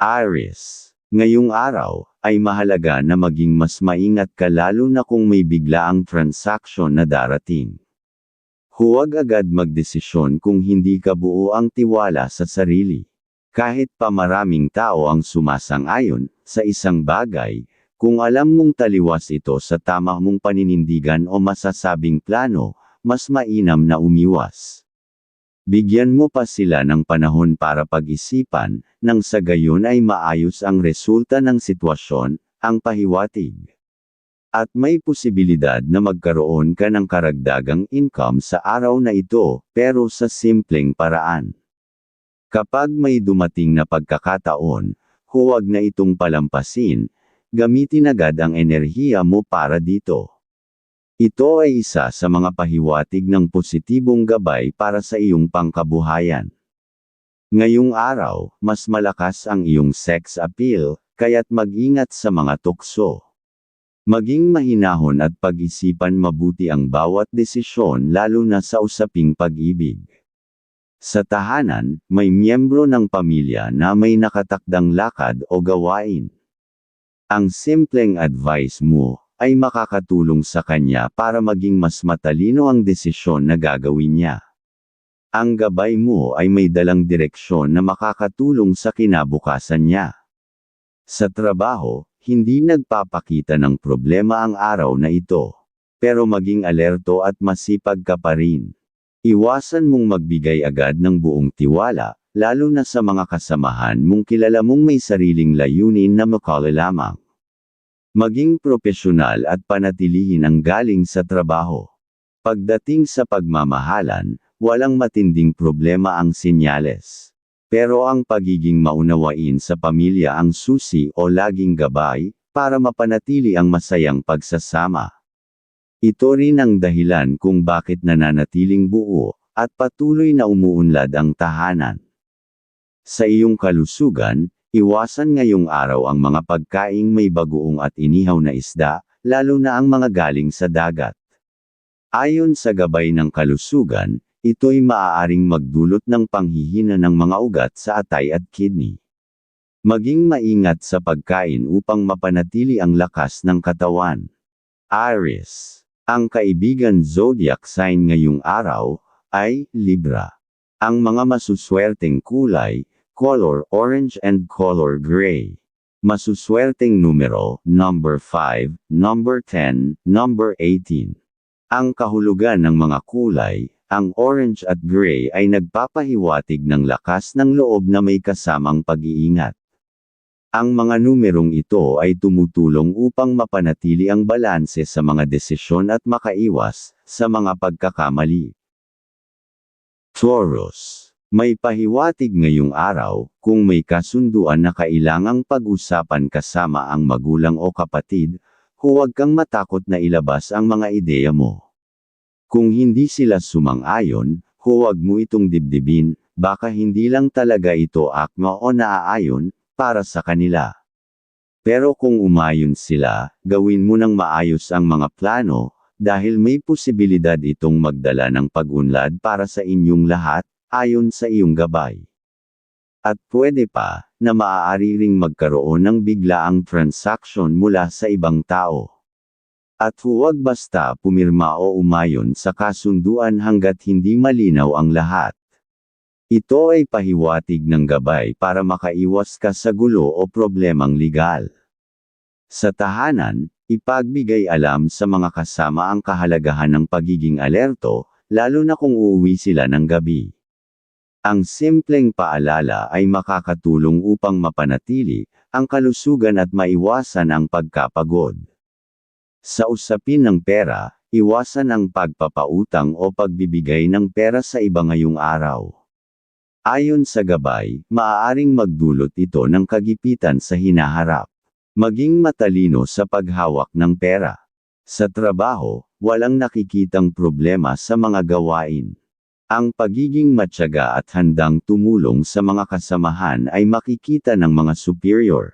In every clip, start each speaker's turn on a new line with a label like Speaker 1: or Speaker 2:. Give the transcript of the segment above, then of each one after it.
Speaker 1: Aries. Ngayong araw, ay mahalaga na maging mas maingat ka lalo na kung may biglaang transaksyon na darating. Huwag agad magdesisyon kung hindi ka buo ang tiwala sa sarili. Kahit pa maraming tao ang sumasang-ayon sa isang bagay, kung alam mong taliwas ito sa tama mong paninindigan o masasabing plano, mas mainam na umiwas. Bigyan mo pa sila ng panahon para pag-isipan, nang sa gayon ay maayos ang resulta ng sitwasyon, ang pahiwatig. At may posibilidad na magkaroon ka ng karagdagang income sa araw na ito, pero sa simpleng paraan. Kapag may dumating na pagkakataon, huwag na itong palampasin, gamitin agad ang enerhiya mo para dito. Ito ay isa sa mga pahiwatig ng positibong gabay para sa iyong pangkabuhayan. Ngayong araw, mas malakas ang iyong sex appeal, kaya't mag-ingat sa mga tukso. Maging mahinahon at pag-isipan mabuti ang bawat desisyon lalo na sa usaping pag-ibig. Sa tahanan, may miyembro ng pamilya na may nakatakdang lakad o gawain. Ang simpleng advice mo, ay makakatulong sa kanya para maging mas matalino ang desisyon na gagawin niya. Ang gabay mo ay may dalang direksyon na makakatulong sa kinabukasan niya. Sa trabaho, hindi nagpapakita ng problema ang araw na ito. Pero maging alerto at masipag ka pa rin. Iwasan mong magbigay agad ng buong tiwala, lalo na sa mga kasamahan mong kilala mong may sariling layunin na makala lamang. Maging propesyonal at panatilihin ang galing sa trabaho. Pagdating sa pagmamahalan, walang matinding problema ang sinyales. Pero ang pagiging maunawain sa pamilya ang susi o laging gabay, para mapanatili ang masayang pagsasama. Ito rin ang dahilan kung bakit nananatiling buo, at patuloy na umuunlad ang tahanan. Sa iyong kalusugan, Iwasan ngayong araw ang mga pagkaing may bagoong at inihaw na isda, lalo na ang mga galing sa dagat. Ayon sa gabay ng kalusugan, ito'y maaaring magdulot ng panghihina ng mga ugat sa atay at kidney. Maging maingat sa pagkain upang mapanatili ang lakas ng katawan. Aries. Ang kaibigan zodiac sign ngayong araw, ay Libra. Ang mga masuswerteng kulay, color orange and color gray. Masuswerteng numero, number 5, number 10, number 18. Ang kahulugan ng mga kulay, ang orange at gray ay nagpapahiwatig ng lakas ng loob na may kasamang pag-iingat. Ang mga numerong ito ay tumutulong upang mapanatili ang balanse sa mga desisyon at makaiwas sa mga pagkakamali. Taurus may pahiwatig ngayong araw, kung may kasunduan na kailangang pag-usapan kasama ang magulang o kapatid, huwag kang matakot na ilabas ang mga ideya mo. Kung hindi sila sumang-ayon, huwag mo itong dibdibin, baka hindi lang talaga ito akma o naaayon, para sa kanila. Pero kung umayon sila, gawin mo ng maayos ang mga plano, dahil may posibilidad itong magdala ng pag-unlad para sa inyong lahat, ayon sa iyong gabay. At pwede pa, na maaari ring magkaroon ng biglaang transaction mula sa ibang tao. At huwag basta pumirma o umayon sa kasunduan hanggat hindi malinaw ang lahat. Ito ay pahiwatig ng gabay para makaiwas ka sa gulo o problemang legal. Sa tahanan, ipagbigay alam sa mga kasama ang kahalagahan ng pagiging alerto, lalo na kung uuwi sila ng gabi. Ang simpleng paalala ay makakatulong upang mapanatili ang kalusugan at maiwasan ang pagkapagod. Sa usapin ng pera, iwasan ang pagpapautang o pagbibigay ng pera sa iba ngayong araw. Ayon sa gabay, maaaring magdulot ito ng kagipitan sa hinaharap. Maging matalino sa paghawak ng pera. Sa trabaho, walang nakikitang problema sa mga gawain. Ang pagiging matyaga at handang tumulong sa mga kasamahan ay makikita ng mga superior.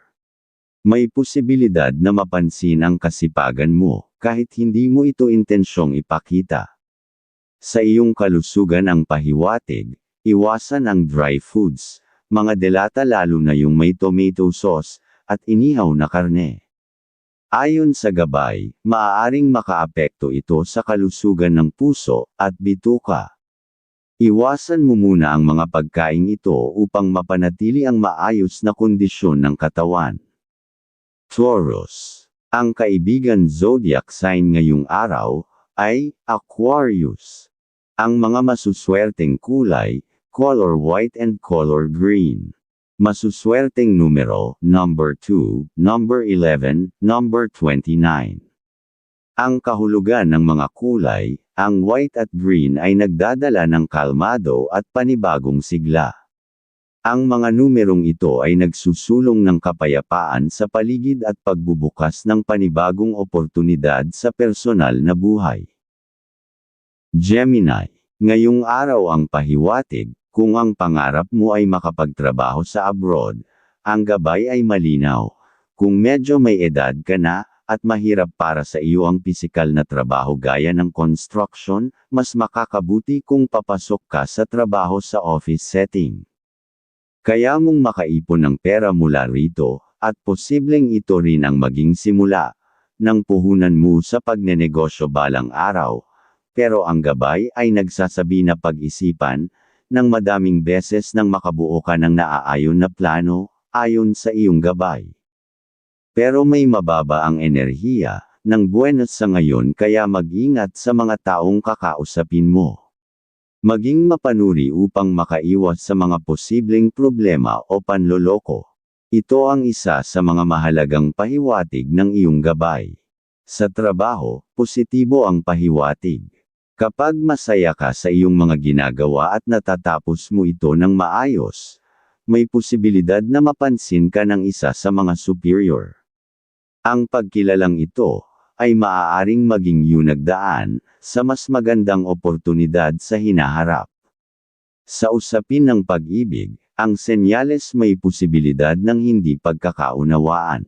Speaker 1: May posibilidad na mapansin ang kasipagan mo, kahit hindi mo ito intensyong ipakita. Sa iyong kalusugan ang pahiwatig, iwasan ang dry foods, mga delata lalo na yung may tomato sauce, at inihaw na karne. Ayon sa gabay, maaaring makaapekto ito sa kalusugan ng puso at bituka. Iwasan mo muna ang mga pagkain ito upang mapanatili ang maayos na kondisyon ng katawan. Taurus. Ang kaibigan zodiac sign ngayong araw ay Aquarius. Ang mga masuswerteng kulay, color white and color green. Masuswerteng numero, number 2, number 11, number 29. Ang kahulugan ng mga kulay, ang white at green ay nagdadala ng kalmado at panibagong sigla. Ang mga numerong ito ay nagsusulong ng kapayapaan sa paligid at pagbubukas ng panibagong oportunidad sa personal na buhay. Gemini. Ngayong araw ang pahiwatig, kung ang pangarap mo ay makapagtrabaho sa abroad, ang gabay ay malinaw. Kung medyo may edad ka na, at mahirap para sa iyo ang pisikal na trabaho gaya ng construction, mas makakabuti kung papasok ka sa trabaho sa office setting. Kaya mong makaipon ng pera mula rito, at posibleng ito rin ang maging simula ng puhunan mo sa pagnenegosyo balang araw. Pero ang gabay ay nagsasabi na pag-isipan, ng madaming beses nang makabuo ka ng naaayon na plano, ayon sa iyong gabay. Pero may mababa ang enerhiya, ng buenas sa ngayon kaya mag-ingat sa mga taong kakausapin mo. Maging mapanuri upang makaiwas sa mga posibleng problema o panloloko. Ito ang isa sa mga mahalagang pahiwatig ng iyong gabay. Sa trabaho, positibo ang pahiwatig. Kapag masaya ka sa iyong mga ginagawa at natatapos mo ito ng maayos, may posibilidad na mapansin ka ng isa sa mga superior. Ang pagkilalang ito, ay maaaring maging yunagdaan, sa mas magandang oportunidad sa hinaharap. Sa usapin ng pag-ibig, ang senyales may posibilidad ng hindi pagkakaunawaan.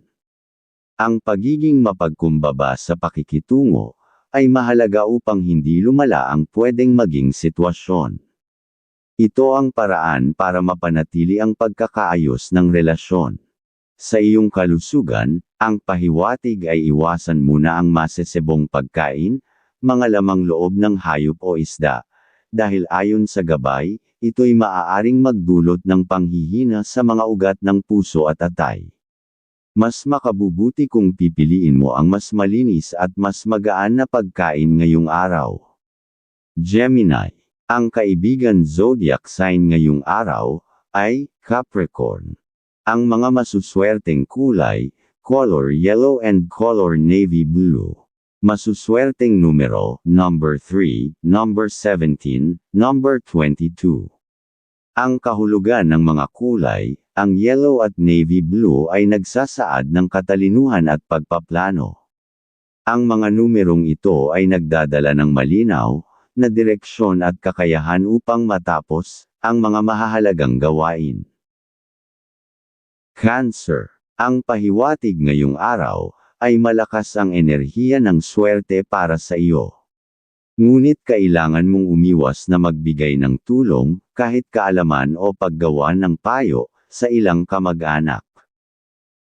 Speaker 1: Ang pagiging mapagkumbaba sa pakikitungo, ay mahalaga upang hindi lumala ang pwedeng maging sitwasyon. Ito ang paraan para mapanatili ang pagkakaayos ng relasyon. Sa iyong kalusugan, ang pahiwatig ay iwasan muna ang masesebong pagkain, mga lamang loob ng hayop o isda, dahil ayon sa gabay, ito'y maaaring magdulot ng panghihina sa mga ugat ng puso at atay. Mas makabubuti kung pipiliin mo ang mas malinis at mas magaan na pagkain ngayong araw. Gemini. Ang kaibigan zodiac sign ngayong araw ay Capricorn. Ang mga masuswerteng kulay, color yellow and color navy blue. Masuswerteng numero, number 3, number 17, number 22. Ang kahulugan ng mga kulay, ang yellow at navy blue ay nagsasaad ng katalinuhan at pagpaplano. Ang mga numerong ito ay nagdadala ng malinaw, na direksyon at kakayahan upang matapos, ang mga mahahalagang gawain. Cancer. Ang pahiwatig ngayong araw, ay malakas ang enerhiya ng swerte para sa iyo. Ngunit kailangan mong umiwas na magbigay ng tulong, kahit kaalaman o paggawa ng payo, sa ilang kamag-anak.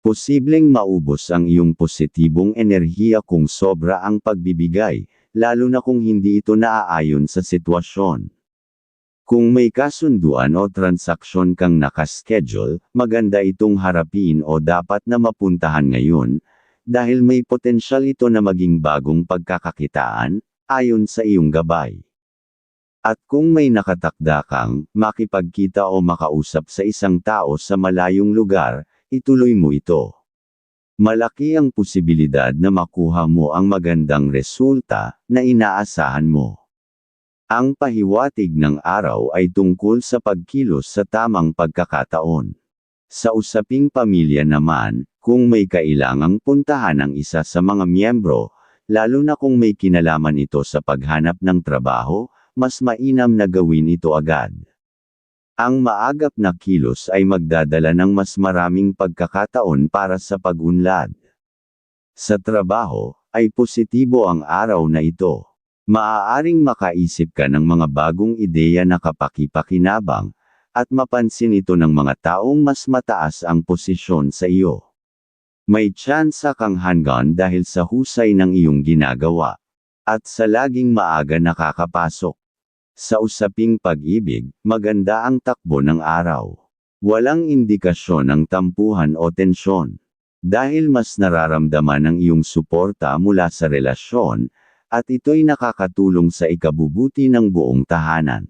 Speaker 1: Posibleng maubos ang iyong positibong enerhiya kung sobra ang pagbibigay, lalo na kung hindi ito naaayon sa sitwasyon. Kung may kasunduan o transaksyon kang nakaschedule, maganda itong harapin o dapat na mapuntahan ngayon, dahil may potensyal ito na maging bagong pagkakakitaan, ayon sa iyong gabay. At kung may nakatakda kang, makipagkita o makausap sa isang tao sa malayong lugar, ituloy mo ito. Malaki ang posibilidad na makuha mo ang magandang resulta na inaasahan mo. Ang pahiwatig ng araw ay tungkol sa pagkilos sa tamang pagkakataon. Sa usaping pamilya naman, kung may kailangang puntahan ang isa sa mga miyembro, lalo na kung may kinalaman ito sa paghanap ng trabaho, mas mainam na gawin ito agad. Ang maagap na kilos ay magdadala ng mas maraming pagkakataon para sa pag-unlad. Sa trabaho, ay positibo ang araw na ito. Maaaring makaisip ka ng mga bagong ideya na kapakipakinabang, at mapansin ito ng mga taong mas mataas ang posisyon sa iyo. May tsansa kang hanggan dahil sa husay ng iyong ginagawa. At sa laging maaga nakakapasok. Sa usaping pag-ibig, maganda ang takbo ng araw. Walang indikasyon ng tampuhan o tensyon. Dahil mas nararamdaman ang iyong suporta mula sa relasyon, at ito'y nakakatulong sa ikabubuti ng buong tahanan.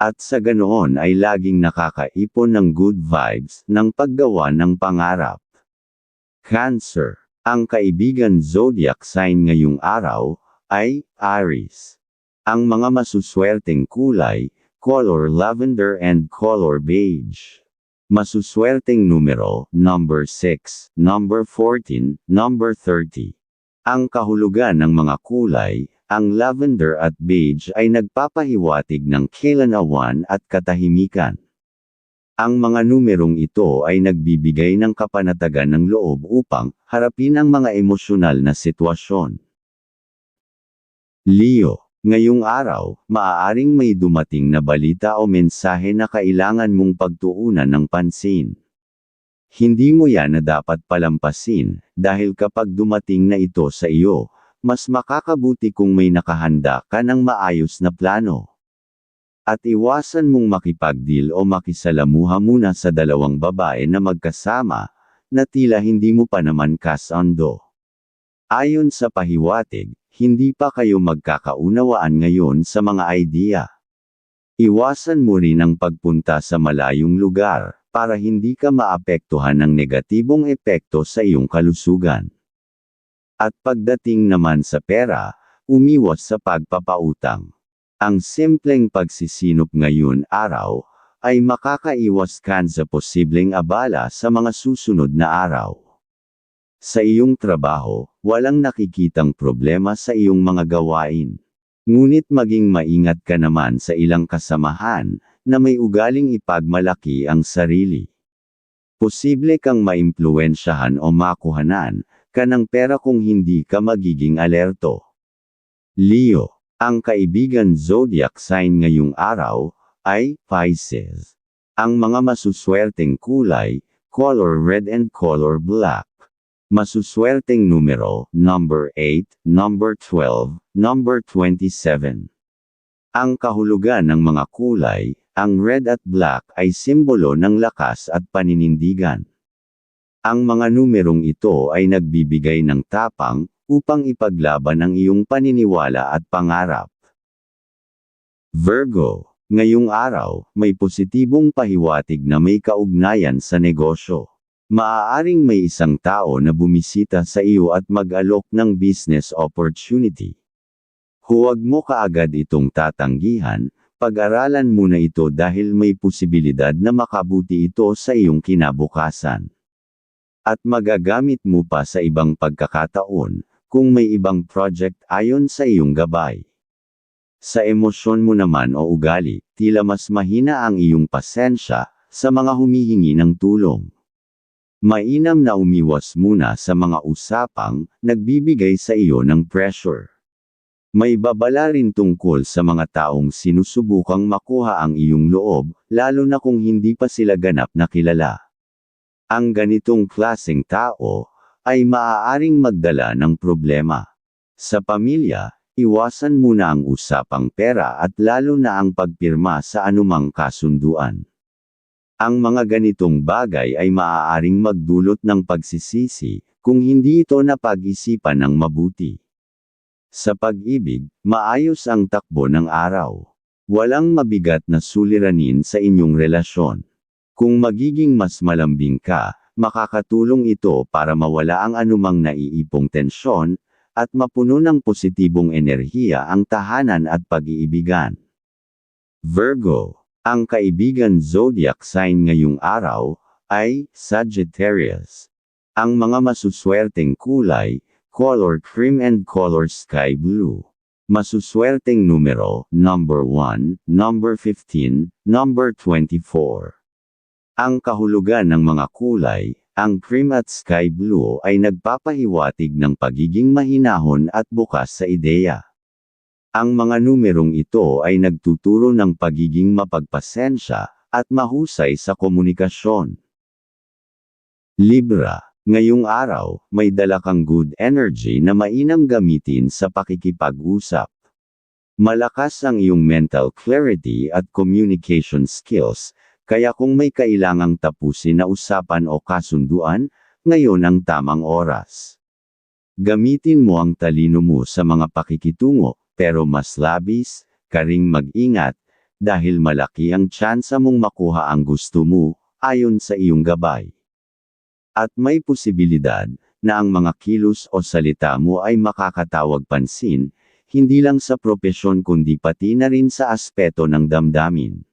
Speaker 1: At sa ganoon ay laging nakakaipon ng good vibes ng paggawa ng pangarap. Cancer. Ang kaibigan zodiac sign ngayong araw ay Aries. Ang mga masuswerteng kulay, color lavender and color beige. Masuswerteng numero, number 6, number 14, number 30. Ang kahulugan ng mga kulay, ang lavender at beige ay nagpapahiwatig ng kailanawan at katahimikan. Ang mga numerong ito ay nagbibigay ng kapanatagan ng loob upang harapin ang mga emosyonal na sitwasyon. Leo, ngayong araw, maaaring may dumating na balita o mensahe na kailangan mong pagtuunan ng pansin. Hindi mo yan na dapat palampasin, dahil kapag dumating na ito sa iyo, mas makakabuti kung may nakahanda ka ng maayos na plano. At iwasan mong makipagdeal o makisalamuha muna sa dalawang babae na magkasama, na tila hindi mo pa naman kasando. Ayon sa pahiwatig, hindi pa kayo magkakaunawaan ngayon sa mga idea. Iwasan mo rin ang pagpunta sa malayong lugar, para hindi ka maapektuhan ng negatibong epekto sa iyong kalusugan. At pagdating naman sa pera, umiwas sa pagpapautang. Ang simpleng pagsisinop ngayon araw, ay makakaiwas kan sa posibleng abala sa mga susunod na araw. Sa iyong trabaho, walang nakikitang problema sa iyong mga gawain. Ngunit maging maingat ka naman sa ilang kasamahan, na may ugaling ipagmalaki ang sarili. Posible kang maimpluensyahan o makuhanan, ka ng pera kung hindi ka magiging alerto. Leo ang kaibigan zodiac sign ngayong araw ay Pisces. Ang mga masuswerteng kulay, color red and color black. Masuswerteng numero, number 8, number 12, number 27. Ang kahulugan ng mga kulay, ang red at black ay simbolo ng lakas at paninindigan. Ang mga numerong ito ay nagbibigay ng tapang, upang ipaglaban ang iyong paniniwala at pangarap. Virgo, ngayong araw, may positibong pahiwatig na may kaugnayan sa negosyo. Maaaring may isang tao na bumisita sa iyo at mag-alok ng business opportunity. Huwag mo kaagad itong tatanggihan, pag-aralan muna ito dahil may posibilidad na makabuti ito sa iyong kinabukasan. At magagamit mo pa sa ibang pagkakataon, kung may ibang project ayon sa iyong gabay. Sa emosyon mo naman o ugali, tila mas mahina ang iyong pasensya, sa mga humihingi ng tulong. Mainam na umiwas muna sa mga usapang, nagbibigay sa iyo ng pressure. May babala rin tungkol sa mga taong sinusubukang makuha ang iyong loob, lalo na kung hindi pa sila ganap na kilala. Ang ganitong klaseng tao, ay maaaring magdala ng problema. Sa pamilya, iwasan muna ang usapang pera at lalo na ang pagpirma sa anumang kasunduan. Ang mga ganitong bagay ay maaaring magdulot ng pagsisisi, kung hindi ito napag-isipan ng mabuti. Sa pag-ibig, maayos ang takbo ng araw. Walang mabigat na suliranin sa inyong relasyon. Kung magiging mas malambing ka, makakatulong ito para mawala ang anumang naiipong tensyon, at mapuno ng positibong enerhiya ang tahanan at pag-iibigan. Virgo, ang kaibigan zodiac sign ngayong araw, ay Sagittarius. Ang mga masuswerteng kulay, color cream and color sky blue. Masuswerteng numero, number 1, number 15, number 24. Ang kahulugan ng mga kulay, ang cream at sky blue ay nagpapahiwatig ng pagiging mahinahon at bukas sa ideya. Ang mga numerong ito ay nagtuturo ng pagiging mapagpasensya at mahusay sa komunikasyon. Libra, ngayong araw, may dala kang good energy na mainam gamitin sa pakikipag-usap. Malakas ang iyong mental clarity at communication skills, kaya kung may kailangang tapusin na usapan o kasunduan, ngayon ang tamang oras. Gamitin mo ang talino mo sa mga pakikitungo, pero mas labis, karing mag-ingat, dahil malaki ang tsansa mong makuha ang gusto mo, ayon sa iyong gabay. At may posibilidad, na ang mga kilos o salita mo ay makakatawag pansin, hindi lang sa propesyon kundi pati na rin sa aspeto ng damdamin.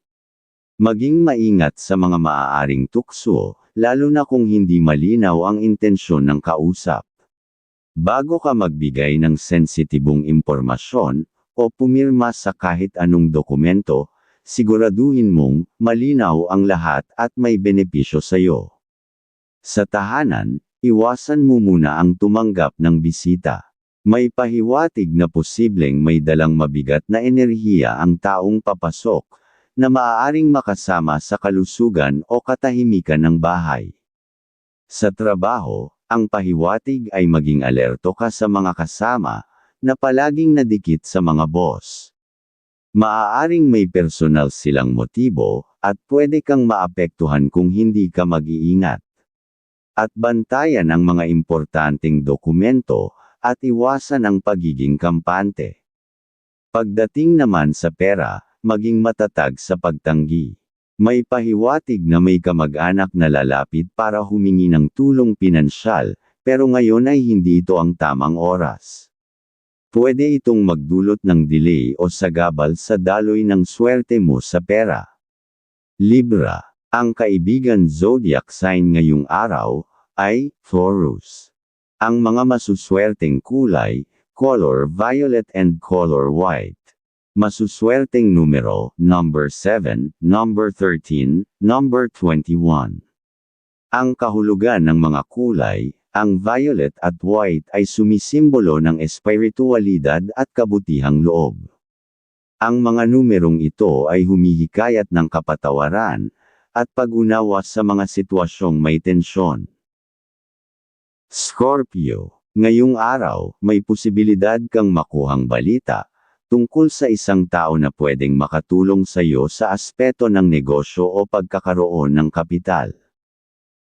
Speaker 1: Maging maingat sa mga maaaring tukso, lalo na kung hindi malinaw ang intensyon ng kausap. Bago ka magbigay ng sensitibong impormasyon, o pumirma sa kahit anong dokumento, siguraduhin mong malinaw ang lahat at may benepisyo sa iyo. Sa tahanan, iwasan mo muna ang tumanggap ng bisita. May pahiwatig na posibleng may dalang mabigat na enerhiya ang taong papasok, na maaaring makasama sa kalusugan o katahimikan ng bahay. Sa trabaho, ang pahiwatig ay maging alerto ka sa mga kasama, na palaging nadikit sa mga boss. Maaaring may personal silang motibo, at pwede kang maapektuhan kung hindi ka mag-iingat at bantayan ang mga importanteng dokumento, at iwasan ang pagiging kampante. Pagdating naman sa pera, maging matatag sa pagtanggi. May pahiwatig na may kamag-anak na lalapit para humingi ng tulong pinansyal, pero ngayon ay hindi ito ang tamang oras. Pwede itong magdulot ng delay o sagabal sa daloy ng swerte mo sa pera. Libra ang kaibigan zodiac sign ngayong araw, ay, Taurus. Ang mga masuswerteng kulay, color violet and color white. Masuswerteng numero, number 7, number 13, number 21. Ang kahulugan ng mga kulay, ang violet at white ay sumisimbolo ng espiritualidad at kabutihang loob. Ang mga numerong ito ay humihikayat ng kapatawaran, at pag-unawa sa mga sitwasyong may tensyon. Scorpio, ngayong araw, may posibilidad kang makuhang balita, tungkol sa isang tao na pwedeng makatulong sa iyo sa aspeto ng negosyo o pagkakaroon ng kapital.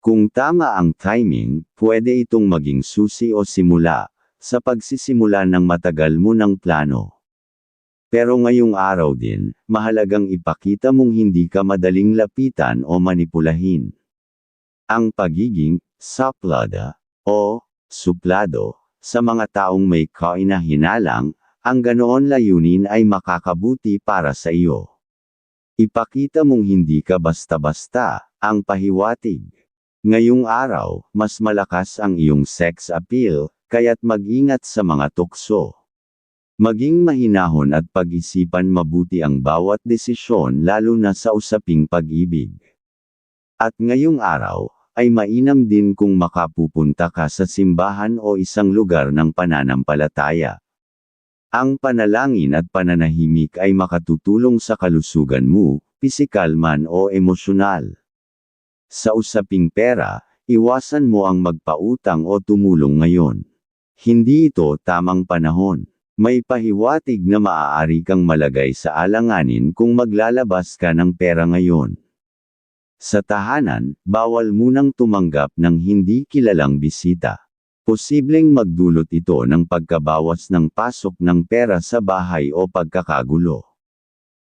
Speaker 1: Kung tama ang timing, pwede itong maging susi o simula, sa pagsisimula ng matagal mo ng plano. Pero ngayong araw din, mahalagang ipakita mong hindi ka madaling lapitan o manipulahin. Ang pagiging saplada o suplado sa mga taong may kainahinalang, ang ganoon layunin ay makakabuti para sa iyo. Ipakita mong hindi ka basta-basta, ang pahiwatig. Ngayong araw, mas malakas ang iyong sex appeal, kaya't mag-ingat sa mga tukso. Maging mahinahon at pag-isipan mabuti ang bawat desisyon lalo na sa usaping pag-ibig. At ngayong araw, ay mainam din kung makapupunta ka sa simbahan o isang lugar ng pananampalataya. Ang panalangin at pananahimik ay makatutulong sa kalusugan mo, pisikal man o emosyonal. Sa usaping pera, iwasan mo ang magpautang o tumulong ngayon. Hindi ito tamang panahon. May pahiwatig na maaari kang malagay sa alanganin kung maglalabas ka ng pera ngayon. Sa tahanan, bawal munang tumanggap ng hindi kilalang bisita. Posibleng magdulot ito ng pagkabawas ng pasok ng pera sa bahay o pagkakagulo.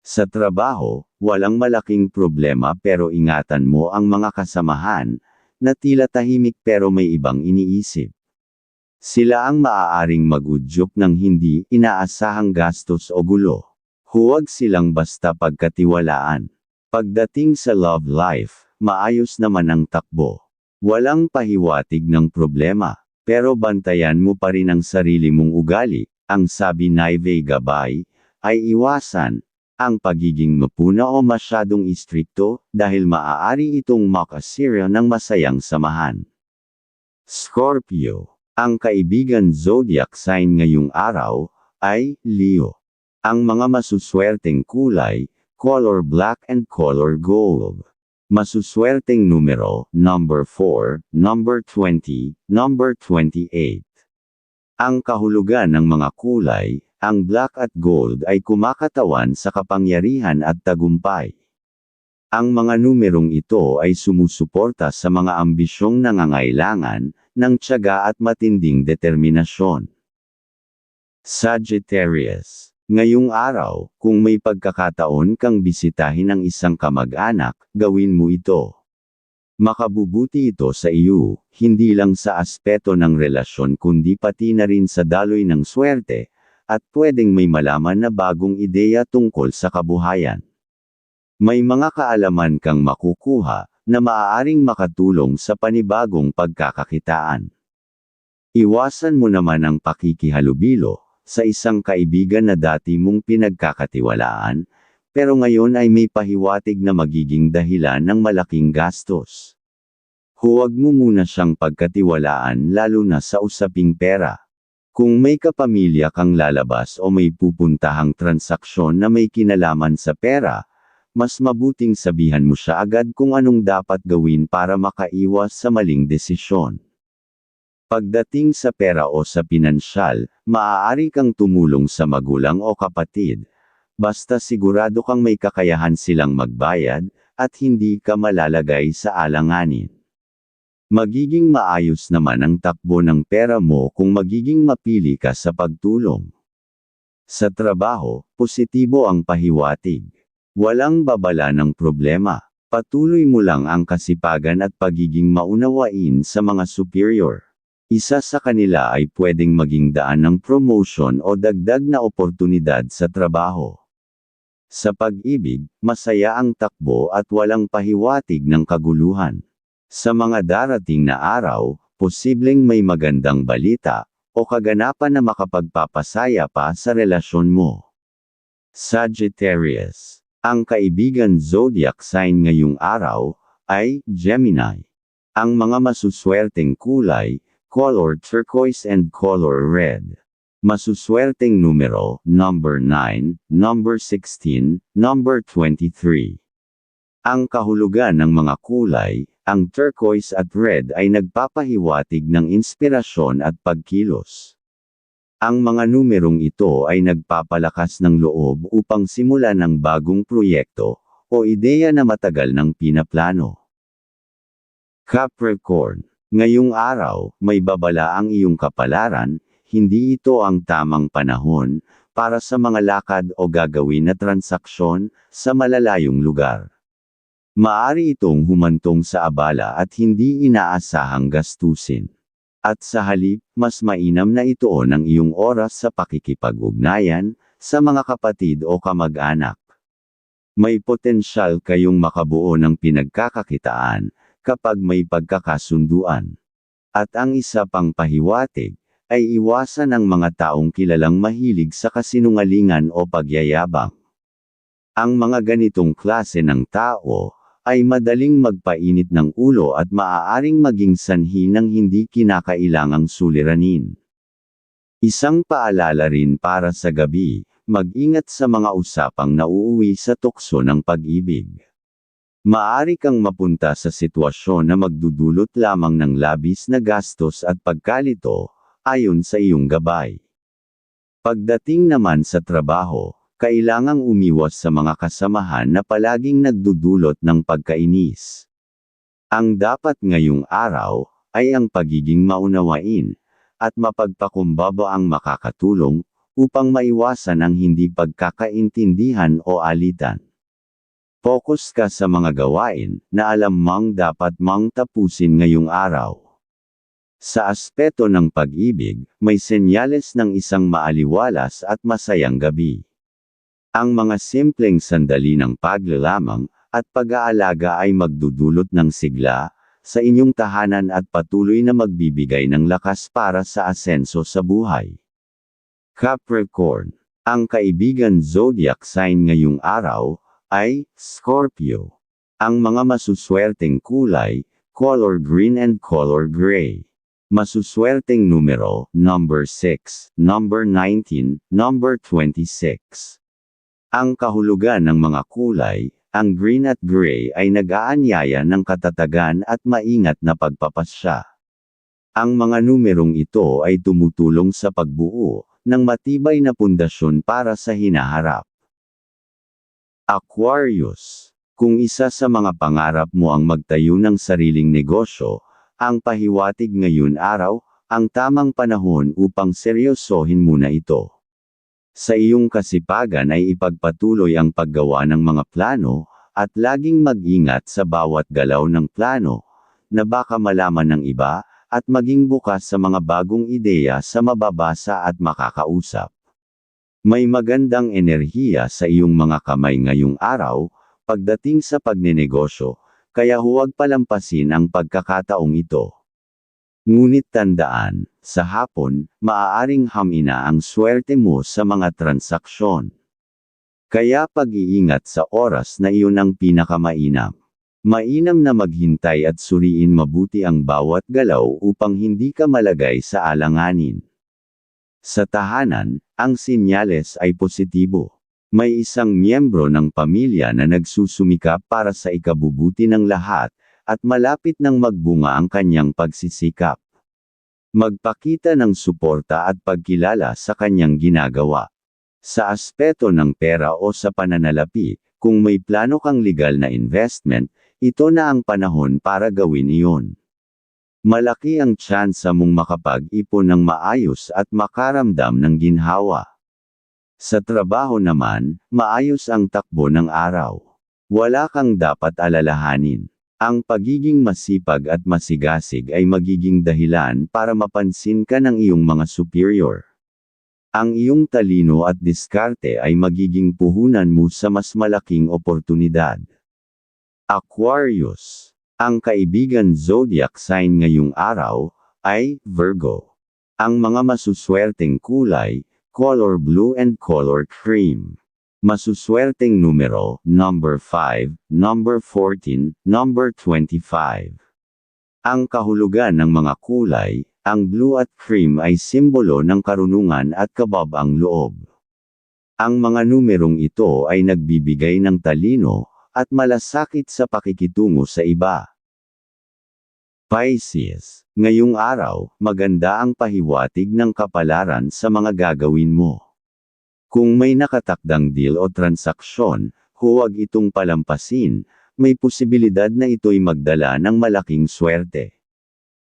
Speaker 1: Sa trabaho, walang malaking problema pero ingatan mo ang mga kasamahan, na tila tahimik pero may ibang iniisip. Sila ang maaaring magudyok ng hindi inaasahang gastos o gulo. Huwag silang basta pagkatiwalaan. Pagdating sa love life, maayos naman ang takbo. Walang pahiwatig ng problema, pero bantayan mo pa rin ang sarili mong ugali, ang sabi ni Vega Bay, ay iwasan ang pagiging mapuna o masyadong istrikto dahil maaari itong makasira ng masayang samahan. Scorpio. Ang kaibigan zodiac sign ngayong araw ay Leo. Ang mga masuswerteng kulay, color black and color gold. Masuswerteng numero, number 4, number 20, number 28. Ang kahulugan ng mga kulay, ang black at gold ay kumakatawan sa kapangyarihan at tagumpay. Ang mga numerong ito ay sumusuporta sa mga ambisyong nangangailangan, ng tiyaga at matinding determinasyon. Sagittarius Ngayong araw, kung may pagkakataon kang bisitahin ang isang kamag-anak, gawin mo ito. Makabubuti ito sa iyo, hindi lang sa aspeto ng relasyon kundi pati na rin sa daloy ng swerte, at pwedeng may malaman na bagong ideya tungkol sa kabuhayan. May mga kaalaman kang makukuha, na maaaring makatulong sa panibagong pagkakakitaan. Iwasan mo naman ang pakikihalubilo, sa isang kaibigan na dati mong pinagkakatiwalaan, pero ngayon ay may pahiwatig na magiging dahilan ng malaking gastos. Huwag mo muna siyang pagkatiwalaan lalo na sa usaping pera. Kung may kapamilya kang lalabas o may pupuntahang transaksyon na may kinalaman sa pera, mas mabuting sabihan mo siya agad kung anong dapat gawin para makaiwas sa maling desisyon. Pagdating sa pera o sa pinansyal, maaari kang tumulong sa magulang o kapatid. Basta sigurado kang may kakayahan silang magbayad, at hindi ka malalagay sa alanganin. Magiging maayos naman ang takbo ng pera mo kung magiging mapili ka sa pagtulong. Sa trabaho, positibo ang pahiwatig. Walang babala ng problema. Patuloy mo lang ang kasipagan at pagiging maunawain sa mga superior. Isa sa kanila ay pwedeng maging daan ng promotion o dagdag na oportunidad sa trabaho. Sa pag-ibig, masaya ang takbo at walang pahiwatig ng kaguluhan. Sa mga darating na araw, posibleng may magandang balita, o kaganapan na makapagpapasaya pa sa relasyon mo. Sagittarius. Ang kaibigan zodiac sign ngayong araw, ay Gemini. Ang mga masuswerteng kulay, color turquoise and color red. Masuswerteng numero, number 9, number 16, number 23. Ang kahulugan ng mga kulay, ang turquoise at red ay nagpapahiwatig ng inspirasyon at pagkilos. Ang mga numerong ito ay nagpapalakas ng loob upang simulan ng bagong proyekto, o ideya na matagal ng pinaplano. Capricorn Ngayong araw, may babala ang iyong kapalaran, hindi ito ang tamang panahon, para sa mga lakad o gagawin na transaksyon, sa malalayong lugar. Maari itong humantong sa abala at hindi inaasahang gastusin. At sa halip, mas mainam na itoon ang iyong oras sa pakikipag-ugnayan, sa mga kapatid o kamag-anak. May potensyal kayong makabuo ng pinagkakakitaan, kapag may pagkakasunduan. At ang isa pang pahiwatig, ay iwasan ang mga taong kilalang mahilig sa kasinungalingan o pagyayabang. Ang mga ganitong klase ng tao, ay madaling magpainit ng ulo at maaaring maging sanhi ng hindi kinakailangang suliranin. Isang paalala rin para sa gabi, mag-ingat sa mga usapang nauuwi sa tukso ng pag-ibig. Maari kang mapunta sa sitwasyon na magdudulot lamang ng labis na gastos at pagkalito, ayon sa iyong gabay. Pagdating naman sa trabaho, kailangang umiwas sa mga kasamahan na palaging nagdudulot ng pagkainis. Ang dapat ngayong araw, ay ang pagiging maunawain, at mapagpakumbaba ang makakatulong, upang maiwasan ang hindi pagkakaintindihan o alitan. Focus ka sa mga gawain na alam mang dapat mang tapusin ngayong araw. Sa aspeto ng pag-ibig, may senyales ng isang maaliwalas at masayang gabi. Ang mga simpleng sandali ng paglalamang at pag-aalaga ay magdudulot ng sigla sa inyong tahanan at patuloy na magbibigay ng lakas para sa asenso sa buhay. Capricorn. Ang kaibigan zodiac sign ngayong araw ay Scorpio. Ang mga masuswerteng kulay, color green and color gray. Masuswerteng numero, number 6, number 19, number 26. Ang kahulugan ng mga kulay, ang green at gray ay nag-aanyaya ng katatagan at maingat na pagpapasya. Ang mga numerong ito ay tumutulong sa pagbuo ng matibay na pundasyon para sa hinaharap. Aquarius. Kung isa sa mga pangarap mo ang magtayo ng sariling negosyo, ang pahiwatig ngayon araw, ang tamang panahon upang seryosohin muna ito. Sa iyong kasipagan ay ipagpatuloy ang paggawa ng mga plano, at laging mag-ingat sa bawat galaw ng plano, na baka malaman ng iba, at maging bukas sa mga bagong ideya sa mababasa at makakausap. May magandang enerhiya sa iyong mga kamay ngayong araw, pagdating sa pagnenegosyo, kaya huwag palampasin ang pagkakataong ito. Ngunit tandaan, sa hapon, maaaring hamina ang swerte mo sa mga transaksyon. Kaya pag-iingat sa oras na iyon ang pinakamainam. Mainam na maghintay at suriin mabuti ang bawat galaw upang hindi ka malagay sa alanganin. Sa tahanan, ang sinyales ay positibo. May isang miyembro ng pamilya na nagsusumikap para sa ikabubuti ng lahat, at malapit nang magbunga ang kanyang pagsisikap. Magpakita ng suporta at pagkilala sa kanyang ginagawa. Sa aspeto ng pera o sa pananalapi, kung may plano kang legal na investment, ito na ang panahon para gawin iyon. Malaki ang tsansa mong makapag-ipon ng maayos at makaramdam ng ginhawa. Sa trabaho naman, maayos ang takbo ng araw. Wala kang dapat alalahanin. Ang pagiging masipag at masigasig ay magiging dahilan para mapansin ka ng iyong mga superior. Ang iyong talino at diskarte ay magiging puhunan mo sa mas malaking oportunidad. Aquarius. Ang kaibigan zodiac sign ngayong araw ay Virgo. Ang mga masuswerteng kulay, color blue and color cream. Masuswerteng numero, number 5, number 14, number 25. Ang kahulugan ng mga kulay, ang blue at cream ay simbolo ng karunungan at kababang loob. Ang mga numerong ito ay nagbibigay ng talino, at malasakit sa pakikitungo sa iba. Pisces, ngayong araw, maganda ang pahiwatig ng kapalaran sa mga gagawin mo. Kung may nakatakdang deal o transaksyon, huwag itong palampasin, may posibilidad na ito'y magdala ng malaking swerte.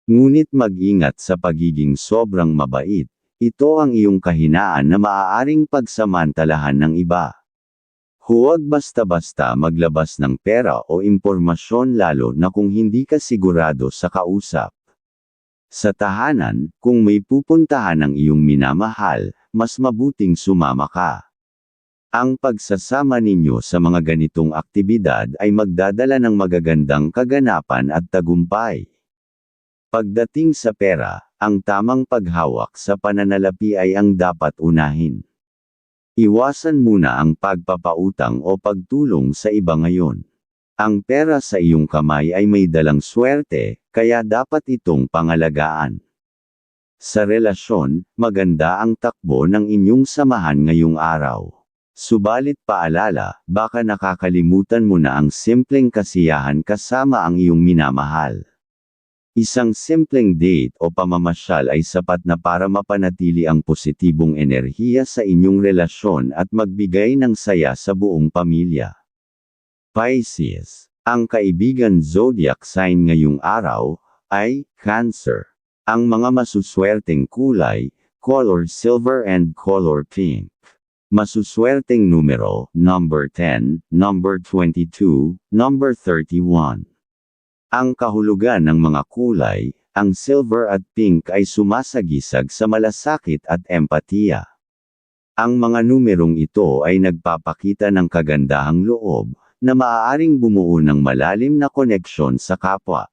Speaker 1: Ngunit mag-ingat sa pagiging sobrang mabait, ito ang iyong kahinaan na maaaring pagsamantalahan ng iba. Huwag basta-basta maglabas ng pera o impormasyon lalo na kung hindi ka sigurado sa kausap. Sa tahanan, kung may pupuntahan ng iyong minamahal, mas mabuting sumama ka. Ang pagsasama ninyo sa mga ganitong aktibidad ay magdadala ng magagandang kaganapan at tagumpay. Pagdating sa pera, ang tamang paghawak sa pananalapi ay ang dapat unahin. Iwasan muna ang pagpapautang o pagtulong sa iba ngayon. Ang pera sa iyong kamay ay may dalang swerte, kaya dapat itong pangalagaan. Sa relasyon, maganda ang takbo ng inyong samahan ngayong araw. Subalit paalala, baka nakakalimutan mo na ang simpleng kasiyahan kasama ang iyong minamahal. Isang simpleng date o pamamasyal ay sapat na para mapanatili ang positibong enerhiya sa inyong relasyon at magbigay ng saya sa buong pamilya. Pisces. Ang kaibigan zodiac sign ngayong araw ay Cancer. Ang mga masuswerteng kulay, color silver and color pink. Masuswerteng numero, number 10, number 22, number 31. Ang kahulugan ng mga kulay, ang silver at pink ay sumasagisag sa malasakit at empatiya. Ang mga numerong ito ay nagpapakita ng kagandahang loob, na maaaring bumuo ng malalim na koneksyon sa kapwa.